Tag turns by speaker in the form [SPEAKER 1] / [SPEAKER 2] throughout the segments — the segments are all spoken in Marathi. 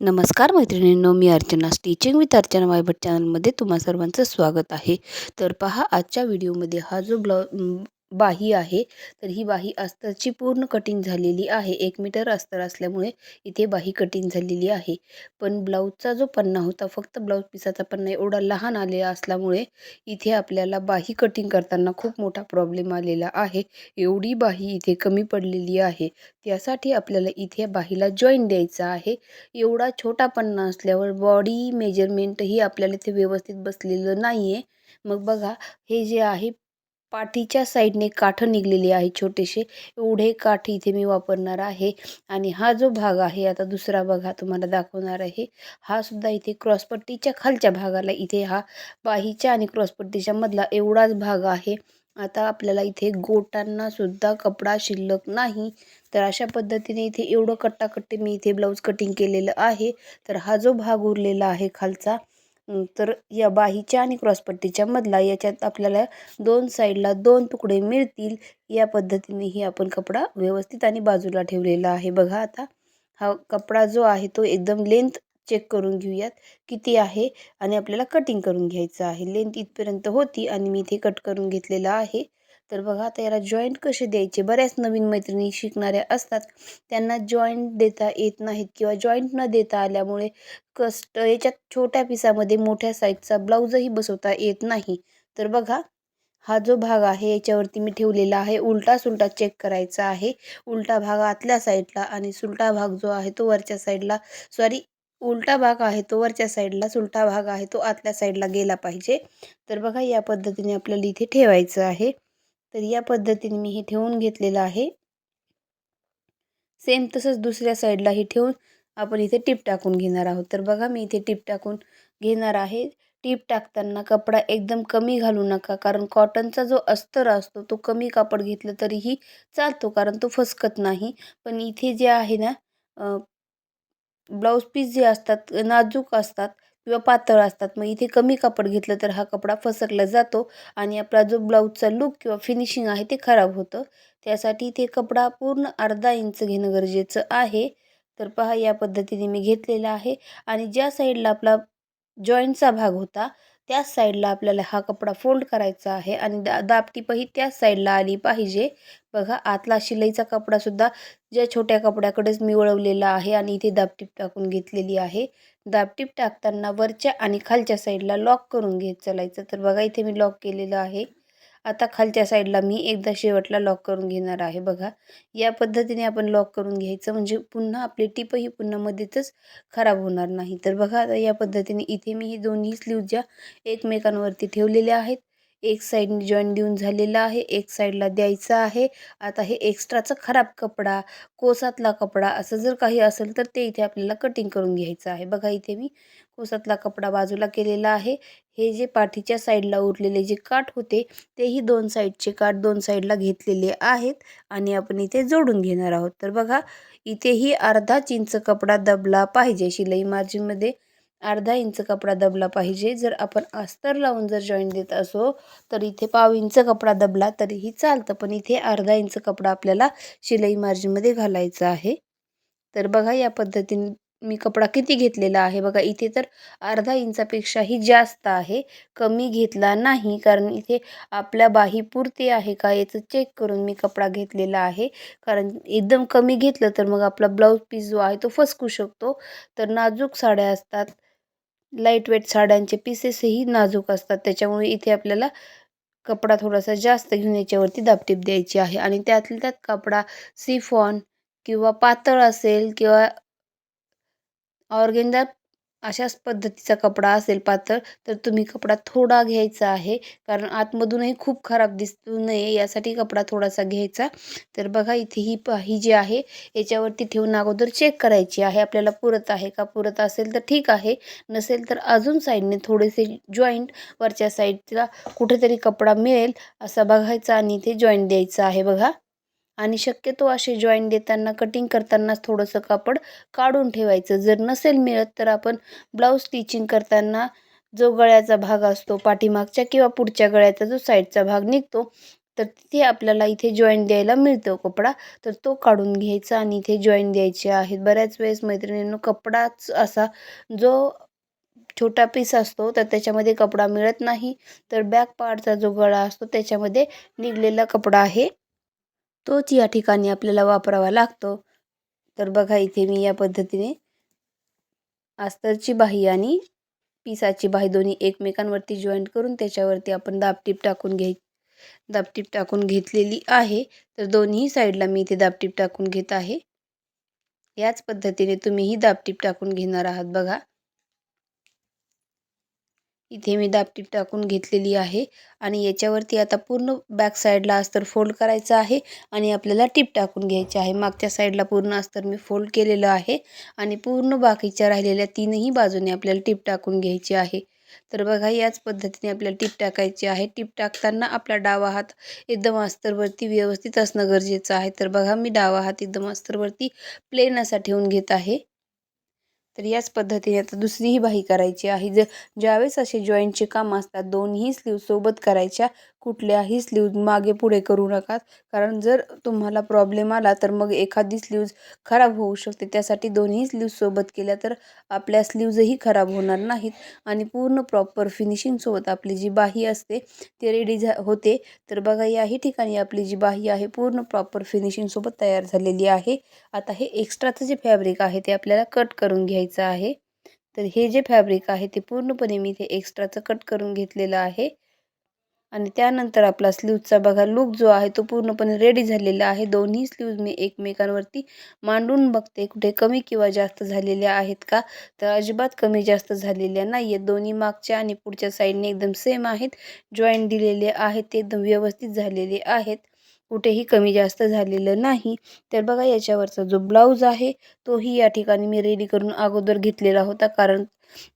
[SPEAKER 1] नमस्कार मैत्रिणींनो मी अर्चना. स्टिचिंग विथ अर्चना वायभट चॅनलमध्ये तुम्हा सर्वांचं स्वागत आहे. तर पहा आजच्या व्हिडिओमध्ये हा जो ब्लाउ बाही आहे तर ही बाही अस्तरची पूर्ण कटिंग झालेली आहे. एक मीटर अस्तर असल्यामुळे इथे बाही कटिंग झालेली आहे. पण ब्लाऊजचा जो पन्ना होता फक्त ब्लाऊज पिसाचा पन्ना एवढा लहान आलेला असल्यामुळे इथे आपल्याला बाही कटिंग करताना खूप मोठा प्रॉब्लेम आलेला आहे. एवढी बाही इथे कमी पडलेली आहे. त्यासाठी आपल्याला इथे बाहीला जॉईन द्यायचा आहे. एवढा छोटा पन्ना असल्यावर बॉडी मेजरमेंटही आपल्याला इथे व्यवस्थित बसलेलं नाही आहे मग बघा हे जे आहे पाठीच्या साईडने काठ निघलेली आहे छोटेसे. एवढे काठ इथे मी वापरणार आहे. आणि हा जो भाग आहे आता दुसरा भाग हा तुम्हाला दाखवणार आहे. हा सुद्धा इथे क्रॉसपट्टीच्या खालच्या भागाला इथे हा बाहीच्या आणि क्रॉसपट्टीच्या मधला एवढाच भाग आहे. आता आपल्याला इथे गोटांना सुद्धा कपडा शिल्लक नाही. तर अशा पद्धतीने इथे एवढं कट्टाकट्टी मी इथे ब्लाऊज कटिंग केलेलं आहे. तर हा जो भाग उरलेला आहे खालचा तर या बाहीच्या आणि क्रॉसपट्टीच्या मधला याच्यात आपल्याला दोन साईडला दोन तुकडे मिळतील. या पद्धतीने ही आपण कपडा व्यवस्थित आणि बाजूला ठेवलेला आहे. बघा आता हा कपडा जो आहे तो एकदम लेंथ चेक करून घेऊयात. किती आहे? आणि आपल्याला कटिंग करून घ्यायचं आहे. लेंथ इथपर्यंत होती आणि मी इथे कट करून घेतलेला आहे. तर बघा आता याला जॉईंट कसे द्यायचे? बऱ्याच नवीन मैत्रिणी शिकणाऱ्या असतात. त्यांना जॉईंट देता येत नाहीत किंवा जॉईंट न देता आल्यामुळे कस्ट याच्यात छोट्या पिसामध्ये मोठ्या साईजचा ब्लाऊजही बसवता येत नाही. तर बघा हा जो भाग आहे याच्यावरती मी ठेवलेला आहे. उलटा सुलटा चेक करायचा आहे. उलटा भाग आतल्या साईडला आणि सुलटा भाग जो आहे तो वरच्या साईडला सॉरी उलटा भाग आहे तो वरच्या साईडला सुलटा भाग आहे तो आतल्या साईडला गेला पाहिजे. तर बघा या पद्धतीने आपल्याला इथे ठेवायचं आहे. तर या पद्धतीने मी हे ठेवून घेतलेलं आहे. सेम तसंच दुसऱ्या साईडलाही ठेवून आपण इथे टिप टाकून घेणार आहोत. तर बघा मी इथे टिप टाकून घेणार आहे. टीप टाकताना कपडा एकदम कमी घालू नका कारण कॉटनचा जो अस्तर असतो तो कमी कापड घेतलं तरीही चालतो कारण तो फसकत नाही. पण इथे जे आहे ना ब्लाऊज पीस जे असतात नाजूक असतात किंवा पातळ असतात. मग इथे कमी कापड घेतलं तर हा कपडा फसकला जातो आणि आपला जो ब्लाऊजचा लुक किंवा फिनिशिंग आहे ते खराब होतं. त्यासाठी इथे कपडा पूर्ण अर्धा इंच घेणं गरजेचं आहे. तर पहा या पद्धतीने मी घेतलेला आहे. आणि ज्या साईडला आपला जॉईंटचा भाग होता त्याच साईडला आपल्याला हा कपडा फोल्ड करायचा आहे आणि दा दापटीपही त्याच साईडला आली पाहिजे. बघा आतला शिलाईचा कपडासुद्धा ज्या छोट्या कपड्याकडेच मी वळवलेला आहे आणि इथे दापटीप टाकून घेतलेली आहे. दापटीप टाकताना वरच्या आणि खालच्या साईडला लॉक करून घेत चालायचं. तर बघा इथे मी लॉक केलेलं आहे. आता खालच्या साईडला मी एकदा शेवटला लॉक करून घेणार आहे बघा. या पद्धतीने आपण लॉक करून घ्यायचं म्हणजे पुन्हा आपली टिपही पुन्हा मध्येच खराब होणार नाही. तर बघा आता या पद्धतीने इथे मी ही दोन्ही स्लीव ज्या एकमेकांवरती ठेवलेल्या आहेत एक साईडने जॉईन देऊन झालेला आहे एक साईडला द्यायचा आहे. आता हे एक्स्ट्राचा खराब कपडा कोसातला कपडा असं जर काही असेल तर ते इथे आपल्याला कटिंग करून घ्यायचं आहे. बघा इथे मी कोसातला कपडा बाजूला केलेला आहे. हे जे पाठीच्या साईडला उरलेले जे काठ होते तेही दोन साईडचे काठ दोन साईडला घेतलेले आहेत आणि आपण इथे जोडून घेणार आहोत. तर बघा इथेही अर्धा इंच कपडा दबला पाहिजे शिलाई मार्जिनमध्ये अर्धा इंच कपडा दबला पाहिजे. जर आपण अस्तर लावून जर जॉईंट देत असो तर इथे पाव इंच कपडा दबला तरीही चालतं. पण इथे अर्धा इंच कपडा आपल्याला शिलाई मार्जिनमध्ये घालायचा आहे. तर बघा या पद्धतीने मी कपडा किती घेतलेला आहे. बघा इथे तर अर्धा इंचापेक्षाही जास्त आहे. कमी घेतला नाही कारण इथे आपल्या बाही पुरते आहे का याचं चेक करून मी कपडा घेतलेला आहे. कारण एकदम कमी घेतलं तर मग आपला ब्लाऊज पीस जो आहे तो फसकू शकतो. तर नाजूक साड्या असतात. लाइट वेट साड्यांचे पीसेसही नाजूक असतात. त्याच्यामुळे इथे आपल्याला कपडा थोडासा जास्त घेऊन याच्यावरती दापटीप द्यायची आहे. आणि त्यातल्या त्यात कपडा सिफॉन किंवा पातळ असेल किंवा ऑर्गेंजा अशाच पद्धतीचा कपडा असेल पातळ तर तुम्ही कपडा थोडा घ्यायचा आहे. कारण आतमधूनही खूप खराब दिसू नये यासाठी कपडा थोडासा घ्यायचा. तर बघा इथे ही ही जी आहे याच्यावरती ठेवून अगोदर चेक करायची आहे. आपल्याला पुरत आहे का? पुरत असेल तर ठीक आहे. नसेल तर अजून साईडने थोडेसे जॉईंट वरच्या साईडला कुठेतरी कपडा मिळेल असा बघायचा आणि इथे जॉईंट द्यायचा आहे बघा. आणि शक्यतो असे जॉईंट देताना कटिंग करतानाच थोडंसं कापड काढून ठेवायचं. जर नसेल मिळत तर आपण ब्लाऊज स्टिचिंग करताना जो गळ्याचा भाग असतो पाठीमागच्या किंवा पुढच्या गळ्याचा जो साईडचा भाग निघतो तर तिथे आपल्याला इथे जॉईंट द्यायला मिळतो कपडा. तर तो काढून घ्यायचा आणि इथे जॉईंट द्यायचे आहेत. बऱ्याच वेळेस मैत्रिणींनो कपडाच असा जो छोटा पीस असतो तर त्याच्यामध्ये कपडा मिळत नाही. तर बॅक पार्टचा जो गळा असतो त्याच्यामध्ये निघलेला कपडा आहे. तोच या ठिकाणी आपल्याला वापरावा लागतो. तर बघा इथे मी या पद्धतीने अस्तरची बाही आणि पिसाची बाही दोन्ही एकमेकांवरती जॉईंट करून त्याच्यावरती आपण दाबटीप टाकून घ्याय दाबटीप टाकून घेतलेली आहे. तर दोन्ही साईडला मी इथे दाबटीप टाकून घेत आहे. याच पद्धतीने तुम्हीही दाबटीप टाकून घेणार आहात बघा. इथे मी दाबटीप टाकून घेतलेली आहे. आणि याच्यावरती आता पूर्ण बॅक साईडला अस्तर फोल्ड करायचं आहे. आणि आपल्याला टिप टाकून घ्यायची आहे. मागच्या साईडला पूर्ण अस्तर मी फोल्ड केलेलं आहे. आणि पूर्ण बाकीच्या राहिलेल्या तीनही बाजूने आपल्याला टिप टाकून घ्यायची आहे. तर बघा याच पद्धतीने आपल्याला टीप टाकायची आहे. टीप टाकताना आपला डावा हात एकदम अस्तरवरती व्यवस्थित असणं गरजेचं आहे. तर बघा मी डावा हात एकदम अस्तरवरती प्लेन असा ठेवून घेत आहे. तर याच पद्धतीने आता दुसरीही बाही करायची आहे. जर ज्यावेळेस असे जॉईंटचे काम असतात दोन्ही स्लीव सोबत करायच्या कुठल्याही स्लीव्ज मागे पुढे करू नका कारण जर तुम्हाला प्रॉब्लेम आला तर मग एखादी स्लीव्ज खराब होऊ शकते. त्यासाठी दोन्ही स्लीव सोबत केल्या तर आपल्या स्लीव्जही खराब होणार नाहीत. आणि पूर्ण प्रॉपर फिनिशिंगसोबत आपली जी बाही असते ती रेडी झा होते. तर बघा याही ठिकाणी आपली जी बाही आहे पूर्ण प्रॉपर फिनिशिंगसोबत तयार झालेली आहे. आता हे एक्स्ट्राचं जे फॅब्रिक आहे ते आपल्याला कट करून घ्यायचं आहे. तर हे जे फॅब्रिक आहे ते पूर्णपणे मी ते एक्स्ट्राचं कट करून घेतलेलं आहे. आणि त्यानंतर आपला स्लीवचा बघा लुक जो आहे तो पूर्णपणे रेडी झालेला आहे. दोन्ही स्लीव्ज मी एकमेकांवरती मांडून बघते कुठे कमी किंवा जास्त झालेल्या आहेत का? तर अजिबात कमी जास्त झालेल्या नाही आहेत दोन्ही मागच्या आणि पुढच्या साईडने एकदम सेम आहेत. जॉईंट दिलेले आहेत ते एकदम व्यवस्थित झालेले आहेत. कुठेही कमी जास्त झालेलं नाही. तर बघा याच्यावरचा जो ब्लाऊज आहे तोही या ठिकाणी मी रेडी करून अगोदर घेतलेला होता. कारण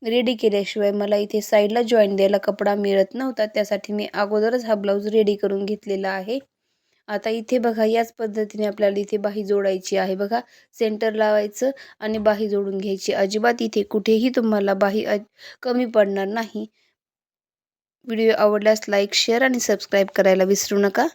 [SPEAKER 1] रेडी केल्याशिवाय मला इथे साईडला जॉईन द्यायला कपडा मिळत नव्हता. त्यासाठी मी अगोदरच हा ब्लाऊज रेडी करून घेतलेला आहे. आता इथे बघा याच पद्धतीने आपल्याला इथे बाही जोडायची आहे बघा. सेंटर लावायचं आणि बाही जोडून घ्यायची. अजिबात इथे कुठेही तुम्हाला बाही कमी पडणार नाही. व्हिडिओ आवडल्यास लाईक शेअर आणि सबस्क्राईब करायला विसरू नका.